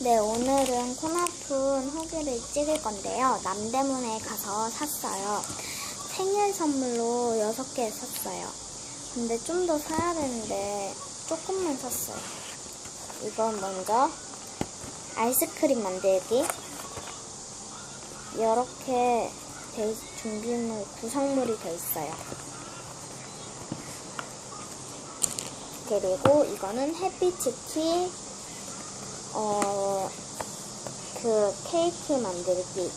네, 오늘은 코나푼 후기를 찍을 건데요. 남대문에 가서 샀어요. 생일 선물로 6개 샀어요. 근데 좀 더 사야 되는데 조금만 샀어요. 이건 먼저 아이스크림 만들기. 이렇게 준비물, 구성물이 돼 있어요. 그리고 이거는 해피치키 어, 그 케이크 만들기.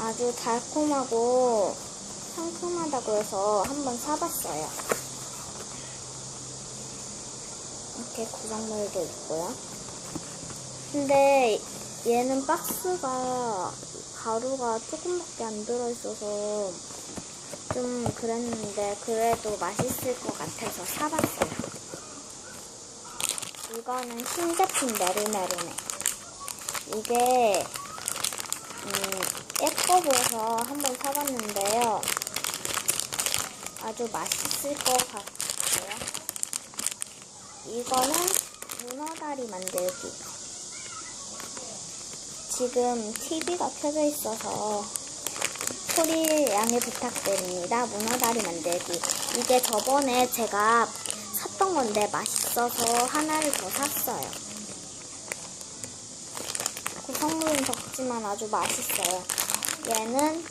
아주 달콤하고 상큼하다고 해서 한번 사봤어요. 이렇게 구성물도 있고요. 근데 얘는 박스가 가루가 조금밖에 안 들어있어서 좀 그랬는데 그래도 맛있을 것 같아서 사봤어요. 이거는 신제품 메리메리네. 이게 음, 예뻐 보여서 한번 사봤는데요. 아주 맛있을 것 같아요. 이거는 문어다리 만들기. 지금 TV가 켜져 있어서 소리 양해 부탁드립니다. 문어다리 만들기. 이게 저번에 제가 샀던 건데 맛있어서 하나를 더 샀어요. 구성물은 적지만 아주 맛있어요. 얘는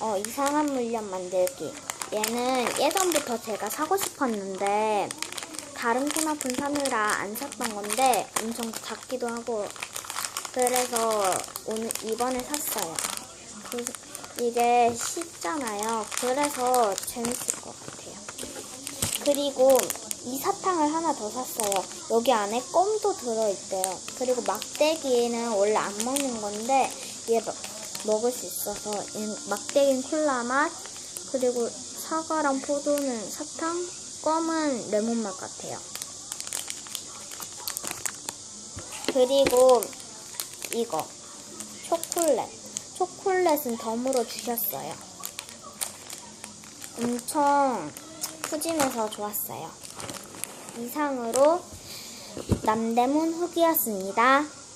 어, 이상한 물련 만들기. 얘는 예전부터 제가 사고 싶었는데 다른 코나푼 사느라 안 샀던 건데 엄청 작기도 하고 그래서 오늘 이번에 샀어요. 그, 이게 쉽잖아요. 그래서 재밌을 것 같아요. 그리고 이 사탕을 하나 더 샀어요. 여기 안에 껌도 들어있대요. 그리고 막대기는 원래 안 먹는 건데 얘 먹- 먹을 수 있어서 막대기는 콜라 맛 그리고 사과랑 포도는 사탕 껌은 레몬 맛 같아요. 그리고 이거 초콜릿 초콜릿은 덤으로 주셨어요. 엄청 푸짐해서 좋았어요. 이상으로 남대문 후기였습니다.